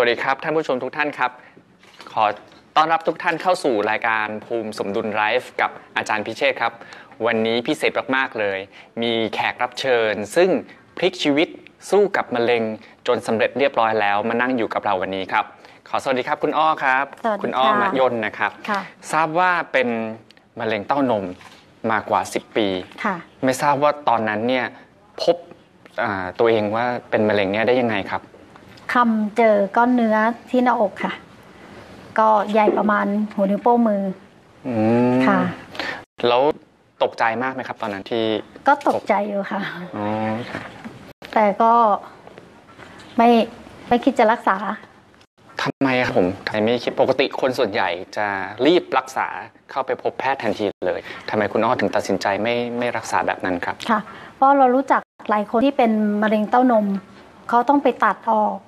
วัสดีครับ ท่านผู้ชมทุกท่านครับ ขอต้อนรับทุกท่านเข้าสู่รายการภูมิสมดุลไลฟ์กับอาจารย์พิเชษครับ วันนี้พิเศษมากๆเลย มีแขกรับเชิญ ซึ่งพลิกชีวิตสู้กับมะเร็งจนสำเร็จเรียบร้อยแล้วมานั่งอยู่กับเราวันนี้ครับ ขอสวัสดีครับคุณอ้อครับสวัสดีคุณอ้อค่ะมายนนะครับค่ะทราบว่าเป็นมะเร็งเต้านมมากว่า 10 ปีค่ะไม่ทราบว่าตอนนั้นเนี่ยพบอ่าตัวเองว่าเป็นมะเร็งเนี่ยได้ยังไงครับ คำเจอก้อนเนื้อที่หน้าอกค่ะ ก็ใหญ่ประมาณหัวนิ้วโป้งมืออืมค่ะ แล้วตกใจมากไหมครับ ตอนนั้นที่ก็ตกใจอยู่ค่ะ อ๋อครับแต่ก็ไม่ไม่คิดจะรักษา ทำไมครับผมทำไมไม่คิดปกติคนส่วนใหญ่จะรีบรักษาเข้าไปพบแพทย์ทันทีเลยทำไมคุณอ้อถึงตัดสินใจไม่ไม่รักษาแบบนั้นครับ ค่ะ เพราะเรารู้จักหลายคนที่เป็นมะเร็งเต้านม เขาต้องไปตัดออกตัด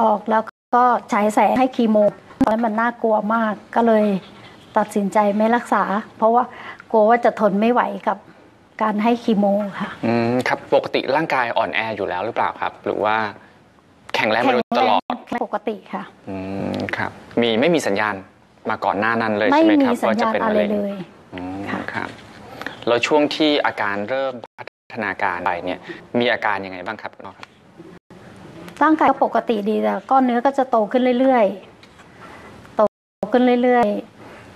ออกแล้วก็ฉายแสงให้คีโมตอนนั้นมันน่ากลัวมากก็เลยตัดสินใจไม่รักษา เพราะว่ากลัวว่าจะทนไม่ไหวกับการให้คีโมค่ะอืมครับปกติร่างกายอ่อนแออยู่แล้วหรือเปล่าครับ หรือว่าแข็งแรงมาโดยตลอดแข็งแรงปกติค่ะ อืมครับ มีไม่มีสัญญาณมาก่อนหน้านั้นเลยไม่ใช่ไหมมีครับสัญว่าจะญาณเป็นอะมะไรเร็งเลยอืมค่ะครับแล้วช่วงที่อาการเริ่มพัฒนาการไปเนี่ยมีอาการยังไงบ้างครับคุณอ้อครับ ร่างกายก็ปกติดีแต่ก้อนเนื้อก็จะโตขึ้นเรื่อยๆ โตขึ้นเรื่อย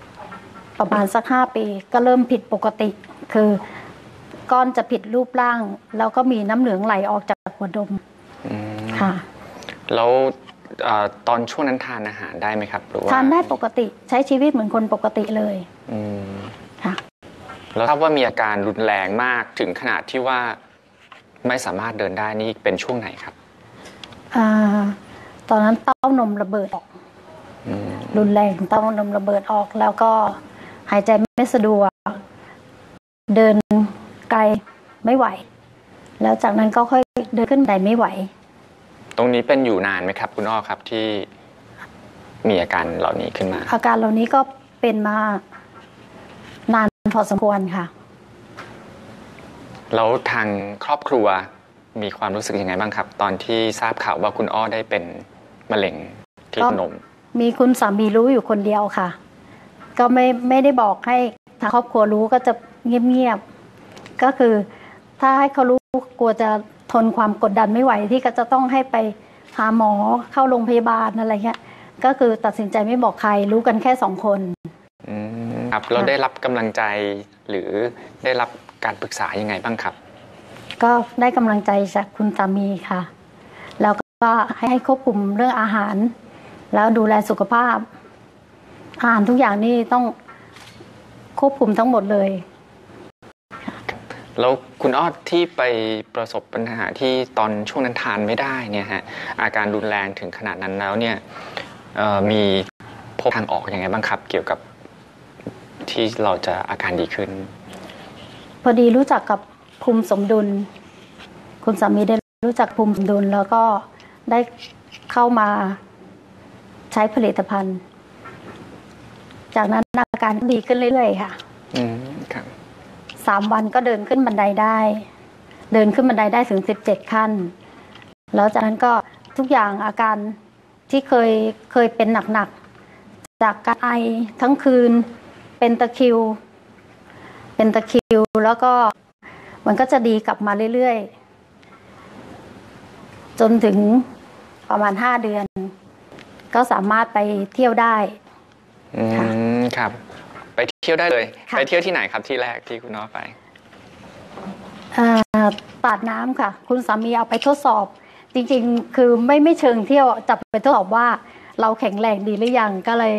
ๆ ประมาณสักห้าปี ก็เริ่มผิดปกติ คือก้อนจะผิดรูปร่าง แล้วก็มีน้ำเหลืองไหลออกจากหัวดมอืมค่ะ แล้วเอ่อตอนช่วงนั้นทานอาหารได้ไหมครับหรือว่าทานได้ปกติใช้ชีวิตเหมือนคนปกติเลยอืมค่ะแล้วทราบว่ามีอาการรุนแรงมากถึงขนาดที่ว่าไม่สามารถเดินได้นี่เป็นช่วงไหนครับ อาตอนนั้นเต้านมระเบิดออกอืมรุนแรงเต้านมระเบิดออก แล้วก็หายใจไม่สะดวก เดินไกลไม่ไหว แล้วจากนั้นก็ค่อยเดินขึ้นบันไดไม่ไหว ตรงนี้เป็นอยู่นานไหมครับ คุณอ้อครับที่มีอาการเหล่านี้ขึ้นมา อาการเหล่านี้ก็เป็นมานานพอสมควรค่ะ แล้วทางครอบครัว มีความรู้สึกยังไงบ้างครับ ตอนที่ทราบข่าวว่าคุณอ้อได้เป็นมะเร็งที่ก็นม มีคุณสามีรู้อยู่คนเดียวค่ะ ก็ไม่ไม่ได้บอกให้ทางครอบครัวรู้ก็จะเงียบๆก็คือถ้าให้เขารู้กลัวจะทนความกดดันไม่ไหวที่ก็จะต้องให้ไปหาหมอเข้าโรงพยาบาลอะไรเงี้ยก็คือตัดสินใจไม่บอกใครรู้กันแค่สองคนอืมครับเราได้รับกำลังใจหรือได้รับการปรึกษายังไงบ้างครับ ก็ได้กำลังใจจากคุณสามีค่ะ แล้วก็ให้ให้ควบคุมเรื่องอาหาร แล้วดูแลสุขภาพ อาหารทุกอย่างนี่ต้องควบคุมทั้งหมดเลย แล้วคุณอ้อที่ไปประสบปัญหาที่ตอนช่วงนั้นทานไม่ได้เนี่ยฮะอาการรุนแรงถึงขนาดนั้นแล้วเนี่ยเอ่อมีพบทางออกยังไงบ้างครับ เกี่ยวกับที่เราจะอาการดีขึ้น พอดีรู้จักกับ ภูมิสมดุล คุณสามีได้รู้จักภูมิสมดุล แล้วก็ได้เข้ามาใช้ผลิตภัณฑ์ จากนั้นอาการก็ดีขึ้นเรื่อยๆค่ะอืมครับสามวันก็เดินขึ้นบันไดได้ เดินขึ้นบันไดได้ถึงสิบเจ็ดขั้น แล้วจากนั้นก็ทุกอย่างอาการที่เคยเคยเป็นหนักๆ จากการไอทั้งคืนเป็นตะคริว เป็นตะคริวแล้วก็ มันก็จะดีกลับมาเรื่อยๆ จนถึงประมาณห้าเดือน ก็สามารถไปเที่ยวได้อืค่ะมครับ ไปเที่ยวได้เลย ค่ะ ไปเที่ยวที่ไหนครับที่แรกที่คุณอ้อไปอ่าตาดน้ำค่ะ คุณสามีเอาไปทดสอบ จริงๆ คือไม่ไม่เชิงเที่ยวจับไปทดสอบว่า เราแข็งแรงดีหรือยังก็เลย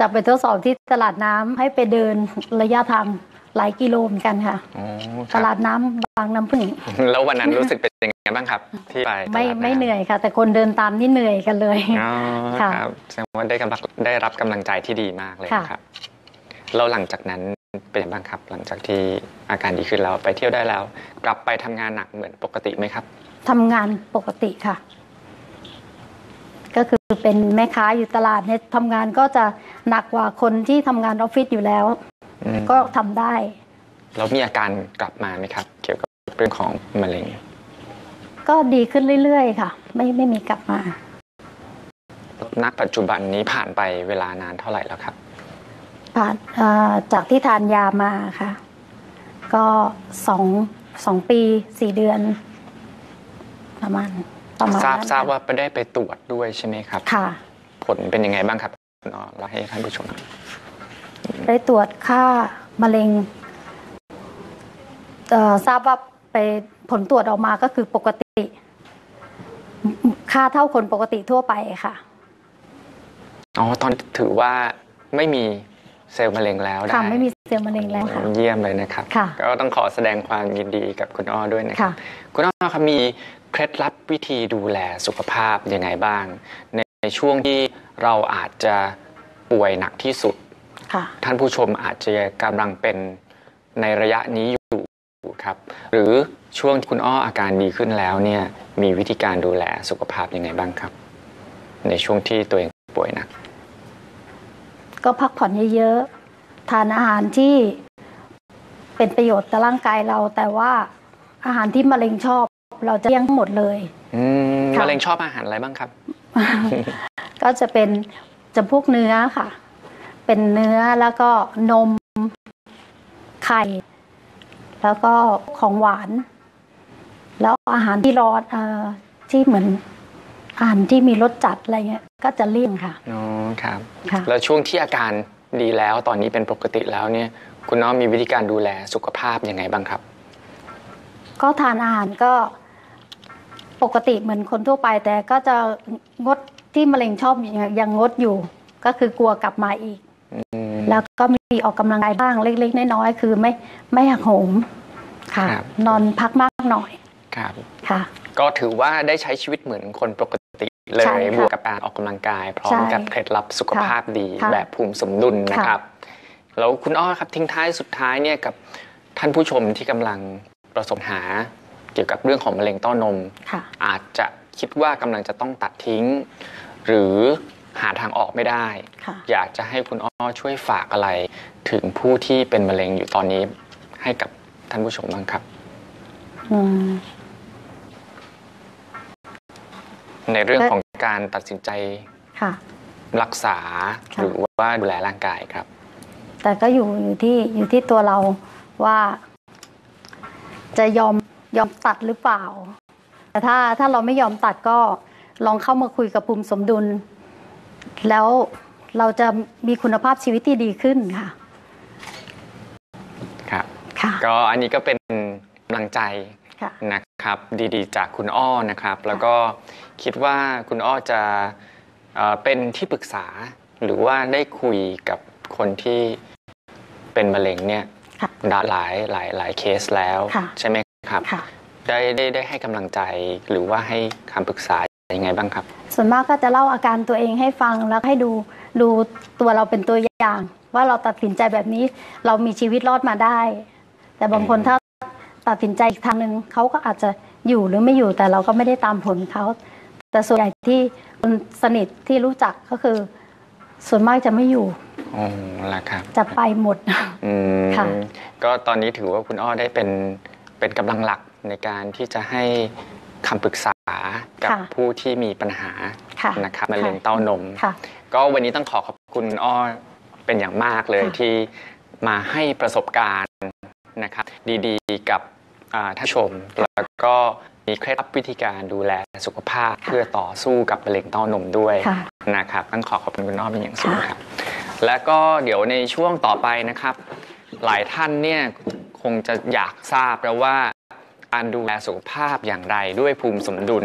จับไปทดสอบที่ตลาดน้ำให้ไปเดินระยะทาง หลายกิโลเหมือนกันค่ะอ๋อคตรับลาดน้ำบางน้ำพึ่ง แล้ววันนั้นรู้สึกเป็นยังไงบ้างครับ ที่ไปตลาดไม่น้ำไม่เหนื่อยค่ะ แต่คนเดินตามนี่เหนื่อยกันเลยอ๋อค่ะครับแสดงว่าได้กำลังได้รับกำลังใจที่ดีมากเลยค่ะนะครับแล้วหลังจากนั้นเป็นยังไงบ้างครับ หลังจากที่อาการดีขึ้นแล้วไปเที่ยวได้แล้ว กลับไปทำงานหนักเหมือนปกติไหมครับทำงานปกติค่ะ ก็คือเป็นแม่ค้าอยู่ตลาดเนี่ยทำงานก็จะหนักกว่าคนที่ทำงานออฟฟิศอยู่แล้วอืม ก็ทำได้แล้วมีอาการกลับมาไหมครับ เกี่ยวกับเรื่องของมะเร็ง ก็ดีขึ้นเรื่อยๆ ค่ะ ไม่ไม่มีกลับมาณปัจจุบันนี้ผ่านไปเวลานานเท่าไหร่แล้วครับ ผ่านเอ่อจากที่ทานยามาค่ะ ก็สองสองปีสี่เดือน ประมาณประมาณทราบนั้นทราบค่ะว่าไปได้ไปตรวจด้วยใช่ไหมครับ ค่ะ ผลเป็นยังไงบ้างครับคุณอ้อเล่าให้ท่านผู้ชมหน่อย ได้ตรวจค่ามะเร็งเอ่อทราบว่าไปผลตรวจออกมาก็คือปกติ ค่าเท่าคนปกติทั่วไปค่ะ อ๋อ ตอนถือว่าไม่มีเซลล์มะเร็งแล้วได้ค่ะไม่มีเซลล์มะเร็งแล้วค่ะเยี่ยมเลยนะครับค่ะก็ต้องขอแสดงความยินดีกับคุณอ้อด้วยนะครัค่ะบคุณอ้อครับมีเคล็ดลับวิธีดูแลสุขภาพยังไงบ้าง ในในช่วงที่เราอาจจะป่วยหนักที่สุดค่ะ ท่านผู้ชมอาจจะกำลังเป็นในระยะนี้อยู่ครับหรือช่วงที่คุณอ้ออาการดีขึ้นแล้วเนี่ยมีวิธีการดูแลสุขภาพยังไงบ้างครับ ในช่วงที่ตัวเองป่วยหนักก็พักผ่อนเยอะๆทานอาหารที่เป็นประโยชน์ต่อร่างกายเรา แต่ว่าอาหารที่มะเร็งชอบ เราจะเลี่ยงหมดเลยอืมค่ะมะเร็งชอบอาหารอะไรบ้างครับ ก็จะเป็นจำพวกเนื้อค่ะ เป็นเนื้อแล้วก็นมไข่ แล้วก็ของหวาน แล้วอาหารที่ร้อนเอ่อที่เหมือนอาหารที่มีรสจัดอะไรเงี้ยก็จะเลี่ยงค่ะอ๋อครับค่ะแล้วช่วงที่อาการดีแล้วตอนนี้เป็นปกติแล้วเนี่ย คุณน้องมีวิธีการดูแลสุขภาพยังไงบ้างครับ ก็ทานอาหารก็ปกติเหมือนคนทั่วไป แต่ก็จะงดที่มะเร็งชอบยังยังงดอยู่ ก็คือกลัวกลับมาอีกอืม แล้วก็มีออกกำลังกายบ้างเล็ก ๆ น้อยๆคือไม่ไม่หักโหมค่ะครับนอนพักมากหน่อยครับค่ะ ก็ถือว่าได้ใช้ชีวิตเหมือนคนปกติเลใช่ยค่ะบวกกับการออกกำลังกาย พร้อใช่มกับเคล็ดลับสุขภาพดีค่ะแบบภูมิสมดุลนะค่ะครับแล้วคุณอ้อครับทิ้งท้ายสุดท้ายเนี่ยกับท่านผู้ชมที่กำลังประสบหาเกี่ยวกับเรื่องของมะเร็งเต้านมค่ะอาจจะคิดว่ากำลังจะต้องตัดทิ้ง หรือ หาทางออกไม่ได้ค่ะอยากจะให้คุณอ้อช่วยฝากอะไร ถึงผู้ที่เป็นมะเร็งอยู่ตอนนี้ ให้กับท่านผู้ชมบ้างครับอืมในเรื่องและของการตัดสินใจค่ะรักษาค่ะหรือว่าดูแลร่างกายครับ แต่ก็อยู่อยู่ที่อยู่ที่ตัวเราว่า จะยอมยอมตัดหรือเปล่า แต่ถ้าถ้าเราไม่ยอมตัดก็ลองเข้ามาคุยกับภูมิสมดุล แล้วเราจะมีคุณภาพชีวิตที่ดีขึ้นค่ะ ครับค่ะ ก็อันนี้ก็เป็นกำลังใจค่ะ นะครับ ดีๆ จากคุณอ้อนะครับ แล้วก็คิดว่าคุณอ้อจะเอ่อเป็นที่ปรึกษา หรือว่าได้คุยกับคนที่เป็นมะเร็งเนี่ยค่ะหลายหลายหลายเคสแล้ว ค่ะ ใช่ไหมครับ ค่ะ ได้ได้ได้ให้กำลังใจหรือว่าให้คำปรึกษา ยังไงบ้างครับ ส่วนมากก็จะเล่าอาการตัวเองให้ฟังแล้วให้ดูดูตัวเราเป็นตัวอย่าง ว่าเราตัดสินใจแบบนี้เรามีชีวิตรอดมาได้ แต่บางคนถ้าตัดสินใจอีกทางหนึ่งเขาก็อาจจะอยู่หรือไม่อยู่แต่เราก็ไม่ได้ตามผลเขาแต่ส่วนใหญ่ที่คนสนิทที่รู้จักก็คือ ส่วนมากจะไม่อยู่อ๋อละครับ จะไปหมดอืมค่ะก็ตอนนี้ถือว่าคุณอ้อได้เป็นเป็นกำลังหลักในการที่จะให้คำปรึกษา กับค่ะผู้ที่มีปัญหาค่ะนะครับมะเร็งเต้านมค่ะก็วันนี้ต้องขอขอบคุณคุณอ้อเป็นอย่างมากเลยค่ะที่มาให้ประสบการณ์นะครับดีๆ กับอ่าท่านผู้ชม แล้วก็มีเคล็ดลับวิธีการดูแลสุขภาพเพื่อต่อสู้กับมะเร็งเต้านมด้วยค่ะนะครับต้องขอขอบคุณคุณอ้อเป็นอย่างสูงค่ะครับ และก็เดี๋ยวในช่วงต่อไปนะครับ หลายท่านเนี่ยคงจะอยากทราบแล้วว่า การดูแลสุขภาพอย่างไรด้วยภูมิสมดุล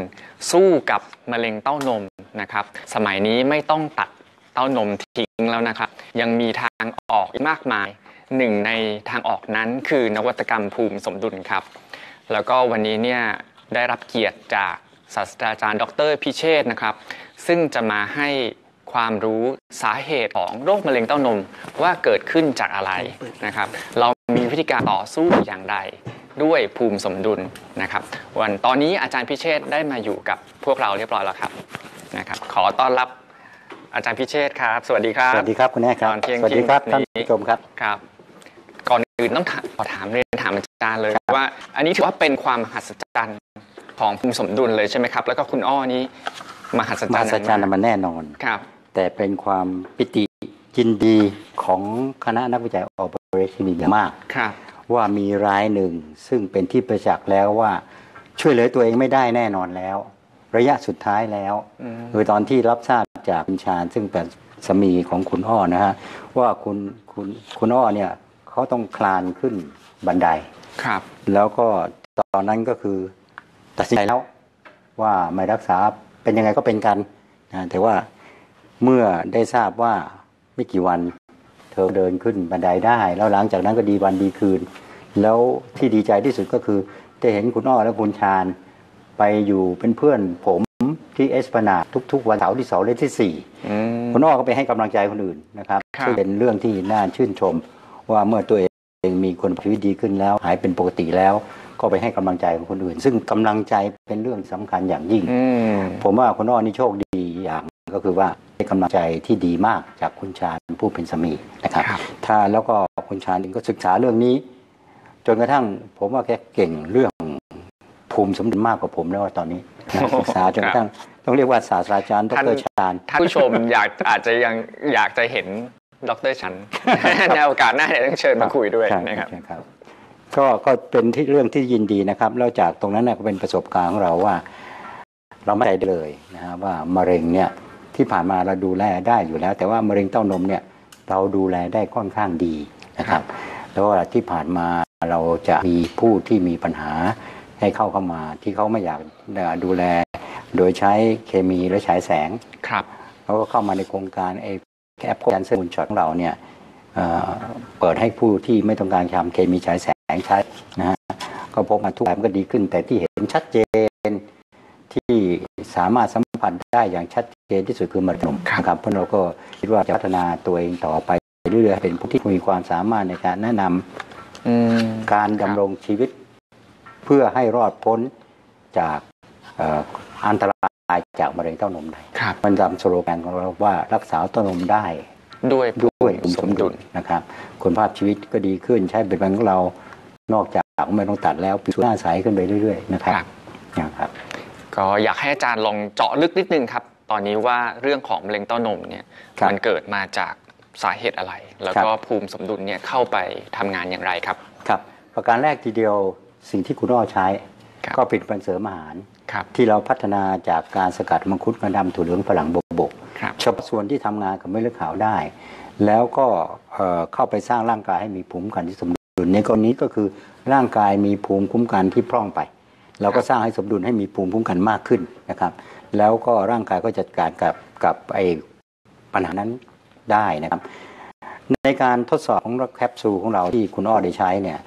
สู้กับมะเร็งเต้านมนะครับ สมัยนี้ไม่ต้องตัดเต้านมทิ้งแล้วนะครับ ยังมีทางออกมากมายหนึ่งในทางออกนั้นคือนวัตกรรมภูมิสมดุลครับ แล้วก็วันนี้เนี่ยได้รับเกียรติจากศาสตราจารย์ ดรพิเชษนะครับ ซึ่งจะมาให้ความรู้สาเหตุของโรคมะเร็งเต้านมว่าเกิดขึ้นจากอะไรนะครับ เรามีวิธีการต่อสู้อย่างไร ด้วยภูมิสมดุลนะครับ วันตอนนี้อาจารย์พิเชษฐ์ได้มาอยู่กับพวกเราเรียบร้อยแล้วครับนะครับ ขอต้อนรับอาจารย์พิเชษฐ์ครับ สวัสดีครับสวัสดีครับคุณแม่ครับตอนเที่ยงสวัสดีครับเที่ยงท่านนี้ผู้ชมครับครับ ก่อนอื่นต้องถามขอถามเรียนถามอาจารย์เลยว่า อันนี้ถือว่าเป็นความมหัศจรรย์ของภูมิสมดุลเลยใช่ไหมครับ แล้วก็คุณอ้อนี้มหัศจมรหัรย์ศจรรย์มากมันแน่นอนครับ แต่เป็นความปิติยินดีของคณะนักวิจัยออปเรชั่นอย่างมากครับ ว่ามีรายหนึ่ง ซึ่งเป็นที่ประจักษ์แล้วว่าช่วยเหลือตัวเองไม่ได้แน่นอนแล้ว ระยะสุดท้ายแล้วอืมคือตอนที่รับทราบจากคุณชาญซึ่งเป็นสามีของคุณอ้อนะฮะว่าคุณคุณคุณอ้อเนี่ยเขาต้องคลานขึ้นบันไดครับ แล้วก็ตอนนั้นก็คือตัดสินใจแล้วว่าไม่รักษาเป็นยังไงก็เป็นกันนะแต่ว่าเมื่อได้ทราบว่าไม่กี่วันเธ อเดินขึ้นบันไดได้ แล้วหลังจากนั้นก็ดีวันดีคืน แล้วที่ดีใจที่สุดก็คือได้เห็นคุณอ้อและคุณชาญไปอยู่เป็นเพื่อนผมที่เอสปนาทุก ๆ วันเสาร์ที่สองและที่สี่อืมคุณอ้อก็ไปให้กำลังใจคนอื่นนะครับครับซึ่งเป็นเรื่องที่น่าชื่นชม ว่าเมื่อตัวเองมีคนชีวิตดีขึ้นแล้ว หายเป็นปกติแล้ว ก็ไปให้กำลังใจของคนอื่น ซึ่งกำลังใจเป็นเรื่องสำคัญอย่างยิ่งอืมผมว่าคุณอ้อนี่โชคดีอย่าง ก็คือว่าได้กำลังใจที่ดีมากจากคุณชาญผู้เป็นสามีนะครับครับ ถ้าแล้วก็คุณชาญเองก็ศึกษาเรื่องนี้ จนกระทั่งผมว่าแกเก่งเรื่องภูมิสมดุลมากกว่าผมแล้วตอนนี้นะศึกษาจนกระทั่งต้องเรียกว่าศาสตราจารย์ดท่านรชาญท่านผู้ชมอยากอาจจะยังอยากจะเห็นดรชันในโอกาสหน้าเนี่ยต้องเชิญมาคุยด้วยใช่นะครับใช่ครับก็ก็เป็นที่เรื่องที่ยินดีนะครับแล้วจากตรงนั้นน่ะก็เป็นประสบการณ์ของเราว่า เราไม่ใจได้เลยนะฮะว่ามะเร็งเนี่ย ที่ผ่านมาเราดูแลได้อยู่แล้ว แต่ว่ามะเร็งเต้านมเนี่ยเราดูแลได้ค่อนข้างดีนะครับ แล้วว่าที่ผ่านมาเราจะมีผู้ที่มีปัญหาให้เข้าเข้ามา ที่เขาไม่อยากดูแล โดยใช้เคมีและฉายแสงครับเขาก็เข้ามาในโครงการไอ้แอปแคนเซอร์มูลช็อตของเราเนี่ยเอ่อเปิดให้ผู้ที่ไม่ต้องการทำเคมีฉายแสงใช้นะฮะก็พบมาทุกอย่างก็ดีขึ้น แต่ที่เห็นชัดเจนที่สามารถสัมผัสได้อย่างชัด เจนที่สุดคือมะเร็งนมครับนะครับเพราะเราก็คิดว่าจะพัฒนาตัวเองต่อไปเรื่อยๆเป็นผู้ที่มีความสามารถในการแนะนำอืมการดำรงชีวิต เพื่อให้รอดพ้นจากเอ่ออันตรายจากมะเร็งเต้านมได้ครับมันตามสโลแกนของเราว่ารักษาเต้านมได้ ด้วยด้วยภูมิสมดุลนะครับคุณภาพชีวิตก็ดีขึ้นใช้เป็นของเรานอกจากไม่ต้องตัดแล้วผิวหน้าใสขึ้นไปเรื่อย ๆ นะครับครับนะครับ ก็อยากให้อาจารย์ลองเจาะลึกนิดนึงครับ ตอนนี้ว่าเรื่องของมะเร็งเต้านมเนี่ยครับมันเกิดมาจากสาเหตุอะไร แล้วก็ภูมิสมดุลเนี่ยเข้าไปทำงานอย่างไรครับครับประการแรกทีเดียวสิ่งที่คุณอ้อใช้ครับก็ผลิตภัณฑ์เสริมอาหารครับที่เราพัฒนาจากการสกัดมังคุดกระดำถั่วเหลืองฝรั่งบวบกครับเฉพาะส่วนที่ทำงานกับเม็ดเลือดขาวได้ แล้วก็เอ่อเข้าไปสร้างร่างกายให้มีภูมิคุ้มกันที่สมดุลในกรณีก็คือร่างกายมีภูมิคุ้มกันที่พร่องไป เราก็สร้างให้สมดุลให้มีภูมิคุ้มกันมากขึ้นนะครับ แล้วก็ร่างกายก็จัดการกับกับไอ้ปัญหานั้นได้นะครับ ในการทดสอบของแคปซูลของเราที่คุณอ้อได้ใช้เนี่ย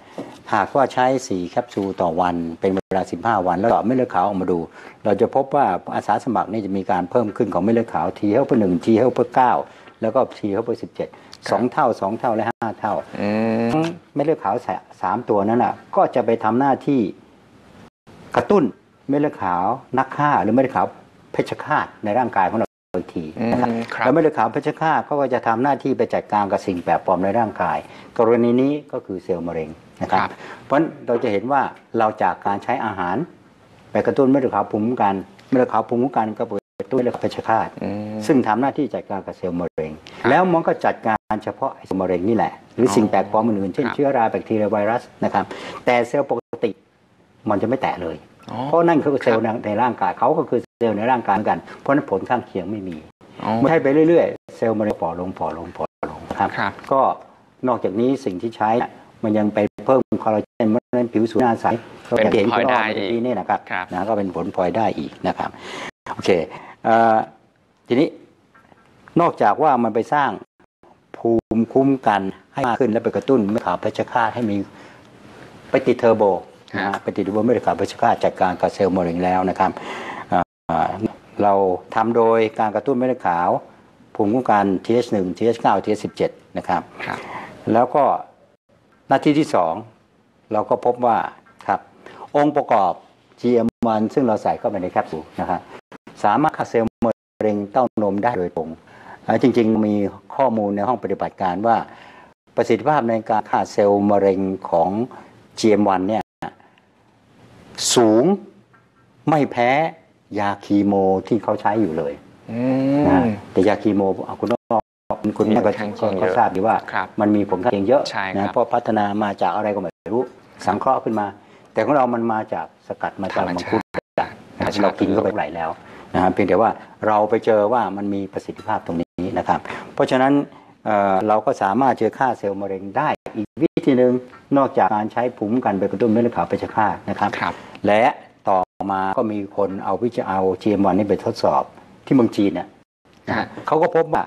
หากว่าใช้4แคปซูลต่อวันเป็นเวลา 15 วัน แล้วเจาะเม็ดเลือดขาวออกมาดู เราจะพบว่าอาสาสมัครนี่จะมีการเพิ่มขึ้นของเม็ดเลือดขาว T helper 1 T helper 9 แล้วก็ T helper 17สองเท่า 2 เท่าและ 5 เท่าอืมทั้งเม็ดเลือดขาวสาสามตัวนั้นอะก็จะไปทำหน้าที่กระตุ้นเม็ดเลือดขาวนักฆ่าหรือเม็ดเลือดขาว เพชฌฆาตในร่างกายของเราอีกทีอืนะครับมครับแล้วเม็ดเลือดขาวเพชฌฆาตเขาก็จะทำหน้าที่ไปจัดการกับสิ่งแปลกปลอมในร่างกาย กรณีนี้ก็คือเซลล์มะเร็งนะครับครับเพราะฉะนั้นเราจะเห็นว่าเราจากการใช้อาหารไปกระตุ้นเม็ดเลือดขาวภูมิคุ้มกันเม็ดเลือดขาวภูมิคุ้มกันก็ไปกระตุ้นเม็ดเลือดขาวเพชฌฆาตอืมซึ่งทำหน้าที่จัดการกับเซลล์มะเร็งครับแล้วมันก็จัดการเฉพาะไอ้เซลล์มะเร็งนี่แหละ หรือออสิ่งแปลกปลอมอื่นๆเช่นครับเชื้อราแบคทีเรียไวรัสนะครับ แต่เซลล์ปกติมันจะไม่แตะเลยอ๋อเพราะนั่นคือเซลล์ในในร่างกายเขาก็คือเซลล์ในร่างกายเหมือนกัน เพราะฉะนั้นผลข้างเคียงไม่มีอ๋อเมื่อใช้ไปเรื่อยๆ เซลล์มะเร็งฝ่อลงฝ่อลงฝ่อลงนะครับครับ ก็นอกจากนี้สิ่งที่ใช้เนี่ยมันยังไปเพิ่มคอลลาเจนเพราะฉะนั้นผิวสูหน้าใสก็เป็นเห็นพลอยคุณได้อ้อเมื่อกี้นี่นะครับครับนะก็เป็นผลพลอยได้อีกนะครับโอเคเอ่อทีนี้นอกจากว่ามันไปสร้างภูมิคุ้มกันให้มากขึ้นและไปกระตุ้นเม็ดขาวเพชฌฆาตให้มีไปติดเทอร์โบนะฮะไปติดเทอร์โบเม็ดขาวเพชฌฆาตจัดการกับเซลล์มะเร็งแล้วนะครับ เอ่อเราทำโดยการกระตุ้นเม็ดเลือดขาว ภูมิคุ้มกัน TH1 TH9 TH17 นะครับครับแล้วก็หน้าที่ที่สองเราก็พบว่าครับองค์ประกอบ GM1 ซึ่งเราใส่เข้าไปในแคปซูลนะครับสามารถฆ่าเซลล์มะเร็งเต้านมได้โดยตรงเอ่อจริงๆ มีข้อมูลในห้องปฏิบัติการว่าประสิทธิภาพในการฆ่าเซลล์มะเร็งของ GM1 เนี่ยสูงไม่แพ้ ยาคีโมที่เขาใช้อยู่เลยอืนะมแต่ยาคีโมอะคุณอ้อคุณแม่ก็มีผลข้างเคียงเยก็อะทราบดีว่าครับมันมีผลข้างเคียงเยอะใช่ครับนะเพราะพัฒนามาจากอะไรก็ไม่รู้สังเคราะห์ขึ้นมา แต่ของเรามันมาจากสกัดมาจากมังคุดนะเรากินเข้าไปไหลแล้วนะฮะเพียงแต่ว่าเราไปเจอว่ามันมีประสิทธิภาพตรงนี้นะครับ เพราะฉะนั้นเอ่อเราก็สามารถเจอฆ่าเซลล์มะเร็งได้ อีกวิธีหนึ่งนอกจากการใช้ภูมิคุ้มกันไปกระตุ้นเม็ดเลือดขาวไปชฆาตนะครับครับ และต่อ มาก็มีคนเอาวิจะเอา GM1 นี่ไปทดสอบที่เมืองจีนเนี่ยนะครัฮะบเขาก็พบว่า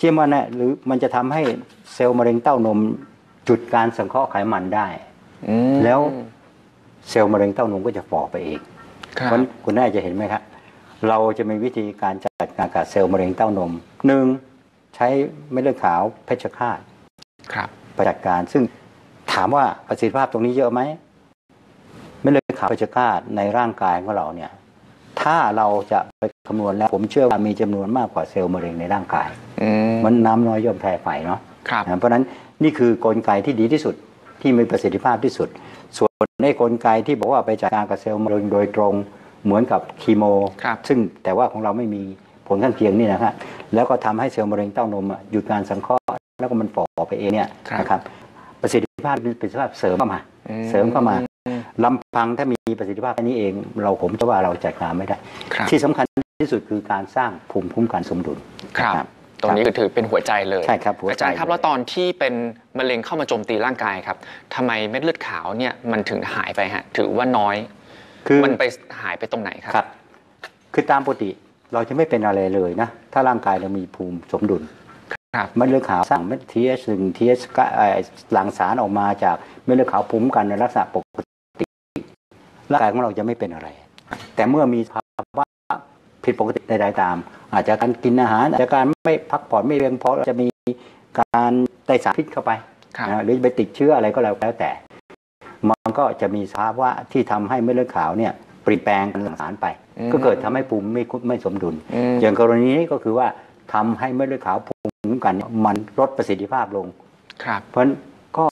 GM1 เนี่ยหรือมันจะทำให้เซลล์มะเร็งเต้านมจุดการสังเคราะห์ไขมันได้อืมแล้วเซลล์มะเร็งเต้านมก็จะฝ่อไปเองครัเพบราะฉะนั้นคุณน่าจะเห็นไหมครับเราจะมีวิธีการจัดการกับเซลล์มะเร็งเต้านมหนึ่งใช้เม็ดเลือดขาวเพชฌฆาตครับไปจัดการซึ่งถามว่าประสิทธิภาพตรงนี้เยอะไหมเม็ดเลือด ขาวเพชฌฆาตในร่างกายของเราเนี่ยถ้าเราจะไปคำนวณแล้ว ผมเชื่อว่ามีจำนวนมากกว่าเซลล์มะเร็งในร่างกายอืมมันน้ำน้อยย่อมแพ้ไฟเนาะครับนะเพราะฉะนั้นนี่คือกลไกที่ดีที่สุดที่มีประสิทธิภาพที่สุด ส่วนในกลไกที่บอกว่าไปจัดการกับเซลล์มะเร็งโดยตรงเหมือนกับคีโมครับซึ่งแต่ว่าของเราไม่มีผลข้างเคียงนี่นะครับแล้วก็ทำให้เซลล์มะเร็งเต้านมอะหยุดการสังเคราะห์แล้วก็มันฝ่อไปเองเนี่ยครับนะครับประสิทธิภาพเป็นประสิทธิภาพเสริมเข้ามาอืเสริมเข้ามาอืม ลำพังถ้ามีประสิทธิภาพแค่นี้เอง เราผมจะว่าเราจัดการไม่ได้ครับที่สำคัญที่สุดคือการสร้างภูมิคุ้มกันสมดุลครับนะตรงนี้คือถือเป็นหัวใจเลยใช่ครับหัวใจอาจารย์ครับเลยแล้วตอนที่เป็นมะเร็งเข้ามาโจมตีร่างกายครับทำไมเม็ดเลือดขาวเนี่ยมันถึงหายไปฮะถือว่าน้อย คือมันไปหายไปตรงไหนครับครับ คือตามปกติเราจะไม่เป็นอะไรเลยนะ ถ้าร่างกายเรามีภูมิสมดุลครับเม็ดเลือดขาวสั่งเม็ดทีเอสหนึ่งทีเอสหลั่งสารออกมาจากเม็ดเลือดขาวภูมิคุ้มกันในลักษณะปกติ ร่างกายของเราจะไม่เป็นอะไร แต่เมื่อมีภาวะผิดปกติใดๆตาม อาจจะการกินอาหาร อาจจะการไม่พักผ่อนไม่เพียงพอจะมีการได้สารพิษเข้าไปครับนะหรือไปติดเชื้ออะไรก็แล้วแต่ มันก็จะมีสภาวะที่ทำให้เม็ดเลือดขาวเนี่ยเปลี่ยนแปลงการหลั่งสารไปอืมก็เกิดทำให้ภูมิไม่คุไม่สมดุลอืมอย่างกรณีนี้ก็คือว่าทำให้เม็ดเลือดขาวภูมิคุ้มกันเนี่ยมันลดประสิทธิภาพลง ครับ เพราะฉะนั้นก็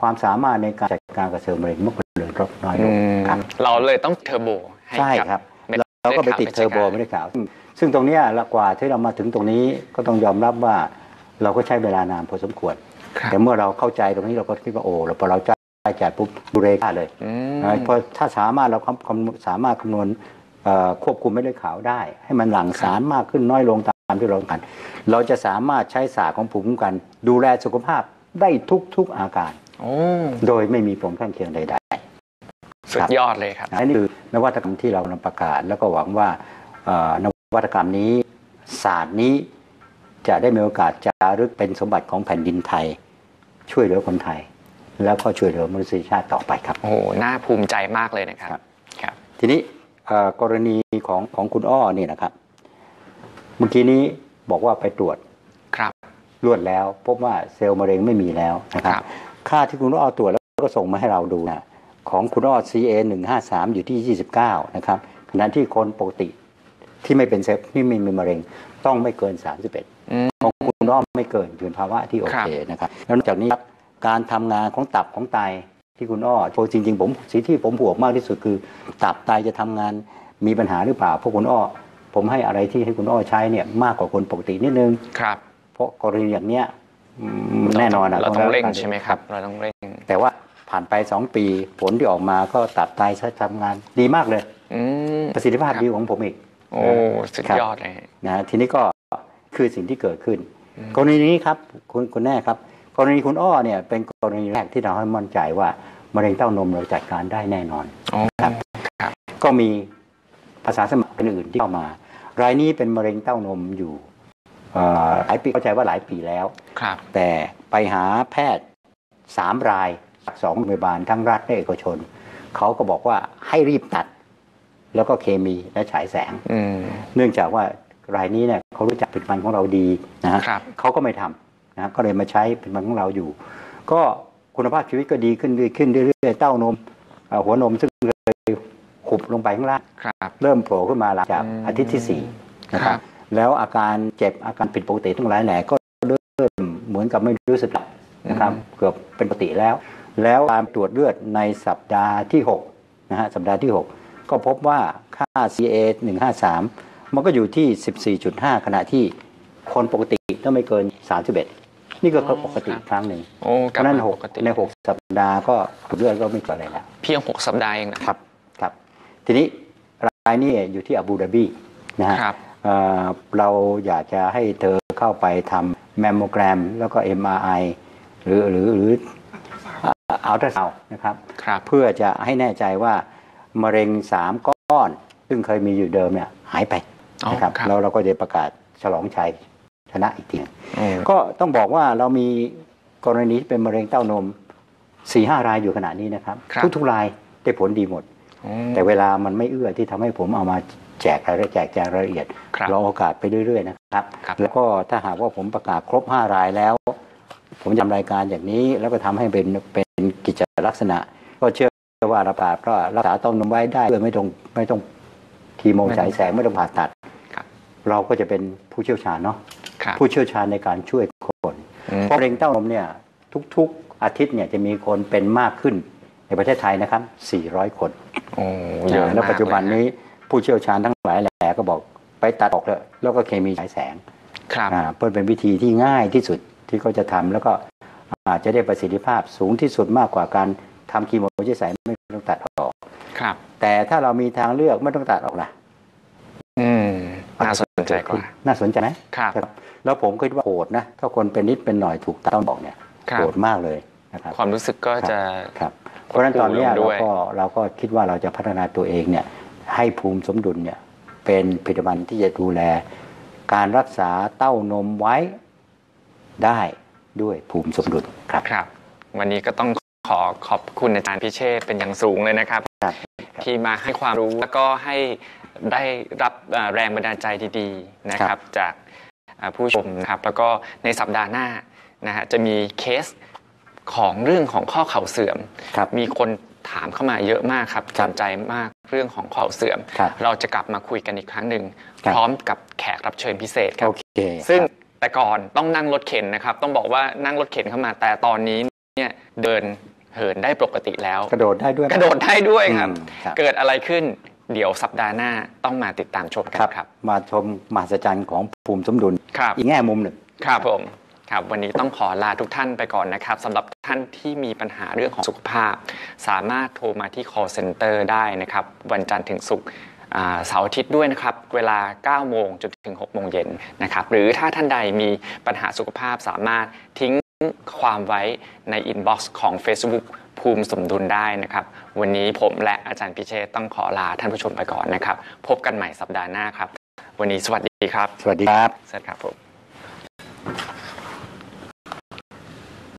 ความสามารถในการจัดการกับเซลล์มะเร็งมัน ก็เลยลดน้อยลอืงมครับเราเลยต้องเทอร์โบให้ใช่กับครับเม็ดเราก็ไปติดลืเทอดร์โบขาวไม่ได้ขาว ซึ่งซึ่งตรงเนี้ยละกว่าที่เรามาถึงตรงนี้ก็ต้องยอมรับว่าเราก็ใช้เวลานานพอสมควรครับแต่เมื่อเราเข้าใจตรงนี้เราก็คิดว่าโอ้เราพอเราใจใจปุ๊บดูเรค่าเลยอืมนะเพราะถ้าสามารถเราคำคำสามารถคำนวณเอ่อควบคุมไม่ได้ขาวได้ ให้มันหลั่งสารมากขึ้นน้อยลงตามที่เราต้องการเราจะสามารถใช้ศาสตร์ของภูมิคุ้มกัน ดูแลสุขภาพได้ทุกๆอาการโอ้โดยไม่มีผลข้างเคียงใด สุดยอดเลยครับๆนะนี่คือนวัตกรรมที่เรานำประกาศ แล้วก็หวังว่าเอ่อนวัตกรรมนี้ศาสตร์นี้จะได้มีโอกาสจารึกเป็นสมบัติของแผ่นดินไทย ช่วยเหลือคนไทย แล้วก็ช่วยเหลือมนุษยชาติต่อไปครับโอ้โหน่าภูมิใจมากเลยนะครับครับครับทีนี้เอ่อกรณีของของคุณอ้อนี่นะครับ เมื่อกี้นี้บอกว่าไปตรวจครับรวดแล้ว พบว่าเซลล์มะเร็งไม่มีแล้วนะครับครับ ค่าที่คุณอ้อตรวจแล้วก็ส่งมาให้เราดูนะ ของคุณอ้อ CA 153 อยู่ที่ 29 นะครับขณะที่คนปกติที่ไม่เป็นเซลล์ที่ไม่มีมะเร็งต้องไม่เกิน 31อืมของคุณอ้อมไม่เกินอยู่ในภาวะที่โอเคนะครับแล้วนอกจากนี้ครับการทำงานของตับของไตที่คุณอ้อโจริงๆ ผมสิ่งที่ผมห่วงมากที่สุดคือ ตับไตจะทำงานมีปัญหาหรือเปล่าเพราะคุณอ้อผมให้อะไรที่ให้คุณอ้อใช้เนี่ยมากกว่าคนปกตินิดนึงครับ เพราะกรณีอย่างเนี้ยอืมแน่นอนอะเราต้องเร่งการใช่ไหมครับ เราต้องเร่ง แต่ว่า ผ่านไป 2 ปี ผลที่ออกมาก็ตับไตใช้ทำงานดีมากเลยอืมประสิทธิภาพครับดีกว่าของผมอีก โอ้สุดครับยอดเลยนะทีนี้ก็คือสิ่งที่เกิดขึ้นอืมกรณีนี้ครับคุณคุณแน่ครับ กรณีคุณอ้อเนี่ยเป็นกรณีแรกที่เราให้มั่นใจว่ามะเร็งเต้านมเราจัดการได้แน่นอนโอ้ครับครับก็มีภาษาสมัครอื่นๆที่เข้ามารายนี้เป็นมะเร็งเต้านมอยู่เอ่อหลายปีเข้าใจว่าหลายปีแล้ว ครับ แต่ไปหาแพทย์สามรายจาก สองโรงพยาบาลทั้งรัฐและเอกชน เขาก็บอกว่าให้รีบตัด แล้วก็เคมีและฉายแสงอืมเนื่องจากว่ารายนี้เนี่ยเขารู้จักผลิตภัณฑ์ของเราดีนะฮะครับเขาก็ไม่ทำนะฮะก็เลยมาใช้ผลิตภัณฑ์ของเราอยู่ ก็คุณภาพชีวิตก็ดีขึ้นเรื่อยขึ้นเรื่อยๆเต้านมเอ่อหัวนมซึ่งเคยขุบลงไปข้างล่างครับเริ่มโผล่ขึ้นมาหลังจากอืมอาทิตย์ที่สี่นะคครัรับบแล้วอาการเจ็บอาการผิดปกติทั้งหลายแหล่ก็เริ่มเหมือนกับไม่รู้สึกนะครับเกือบเป็นปกติแล้ว แล้วการตรวจเลือดในสัปดาห์ที่6นะฮะสัปดาห์ที่ 6 ก็พบว่าค่า CA 153 มันก็อยู่ที่ 14.5 ขณะที่คนปกติต้องไม่เกิน 31 นี่ก็อ๋อปกติครับครั้งหนึ่งโอ้เพกลับราะฉะนั้นมาหปกกติใน 6 สัปดาห์ก็เลือดก็ไม่เกิดอะไรแล้วเพียง 6 สัปดาห์เองนะครับครับ ทีนี้รายนี้อยู่ที่อาบูดาบีนะฮะครับเอ่อเราอยากจะให้เธอเข้าไปทำแมมโมแกรม แล้วก็ MRI หรือหรือหรือ อัลตราซาวนะครับครับเพื่อจะให้แน่ใจว่ามะเร็งสามก้อน ซึ่งเคยมีอยู่เดิมเนี่ยหายไปอ๋อนะครับครับแล้วเราก็จะประกาศฉลองชัยชนะอีกทีหนึ่งอืมก็ต้องบอกว่าเรามีกรณีที่เป็นมะเร็งเต้านมสี่ห้ารายอยู่ขณะนี้นะครับครับทุกๆรายได้ผลดีหมดอืมแต่เวลามันไม่เอื้อที่ทำให้ผมเอามาแจกรายละเอียดแจกแจงรายละเอียดครับรอโอกาสไปเรื่อยๆนะครับครับแล้วก็ถ้าหากว่าผมประกาศครบ 5 รายแล้ว ผมจะทำรายการอย่างนี้แล้วก็ทำให้เป็นเป็น กิจลักษณะ ก็เชื่อว่าระบาดก็รักษาต้นนมไว้ได้เพื่อไม่ต้องไม่ต้องคีโมฉายแสงไม่ต้องผ่าตัดครับเราก็จะเป็นผู้เชี่ยวชาญเนาะครับผู้เชี่ยวชาญในการช่วยคนอืมเพราะมะเร็งเต้านมเนี่ยทุกๆอาทิตย์เนี่ยจะมีคนเป็นมากขึ้นในประเทศไทยนะครับ 400 คนโอ้เยอะนะแล้วมากปัจจุบันเลยะนี้ผู้เชี่ยวชาญทั้งหลายแหล่ก็บอกไปตัดออกเลยแล้วก็เคมีฉายแสง ครับอ่าเพื่อเป็นวิธีที่ง่ายที่สุดที่เขาจะทำแล้วก็ อาจจะได้ประสิทธิภาพสูงที่สุดมากกว่าการทำคีโมฉายแสงไม่ต้องตัดออกครับ แต่ถ้าเรามีทางเลือกไม่ต้องตัดออกล่ะอืมน่าสนใจกว่าน่าสนใจไหมครับครับ แล้วผมคิดว่าโหดนะถ้าคนเป็นนิดเป็นหน่อยถูกตัดต้องบอกเนี่ยครับโหดมากเลยนะครับความรู้สึกก็จะครับเพราะฉะนั้นตอนเนี้ยควบคุมลงด้เราวยก็เราก็คิดว่าเราจะพัฒนาตัวเองเนี่ย ให้ภูมิสมดุลเนี่ยเป็นผลิตภัณฑ์ที่จะดูแล การรักษาเต้านมไว้ได้ ด้วยภูมิสมดุลครับครับ วันนี้ก็ต้องขอขอบคุณอาจารย์พิเชษฐ์เป็นอย่างสูงเลยนะครับครับ ที่มาให้ความรู้แล้วก็ให้ได้รับเอ่อแรงบันดาลใจดีๆนะครับ จากเอ่อผู้ชมนะครับ แล้วก็ในสัปดาห์หน้านะฮะจะมีเคสของเรื่องของข้อเข่าเสื่อมครับมีคนถามเข้ามาเยอะมากครับครัสบนใจมากเรื่องของข้อเข่าเสื่อมครับเราจะกลับมาคุยกันอีกครั้งหนึ่งครับพร้อมกับแขกรับเชิญพิเศษครับโอเคซึ่งครับ แต่ก่อนต้องนั่งรถเข็นนะครับ ต้องบอกว่านั่งรถเข็นเข้ามา แต่ตอนนี้เนี่ยเดินเหินได้ปกติแล้ว กระโดดได้ด้วย กระโดดได้ด้วยครับอืมครับ เกิดอะไรขึ้น เดี๋ยวสัปดาห์หน้าต้องมาติดตามชมกันครับครับ มาชมมหัศจรรย์ของภูมิสมดุล ครับ อีกแง่มุมหนึ่ง ครับผม ครับ วันนี้ต้องขอลาทุกท่านไปก่อนนะครับสำหรับท่านที่มีปัญหาเรื่องของสุขภาพ สามารถโทรมาที่ call center ได้นะครับ วันจันทร์ถึงศุกร์อ่า เสาร์อาทิตย์ด้วยนะครับ เวลา 9 โมงจนถึง 6 โมงเย็นนะครับ หรือถ้าท่านใดมีปัญหาสุขภาพสามารถทิ้งความไว้ในอินบ็อกซ์ของ Facebook ภูมิสมดุลได้นะครับ วันนี้ผมและอาจารย์พิเชษฐ์ต้องขอลาท่านผู้ชมไปก่อนนะครับ พบกันใหม่สัปดาห์หน้าครับ วันนี้สวัสดีครับ สวัสดีครับสวัสดีครับผม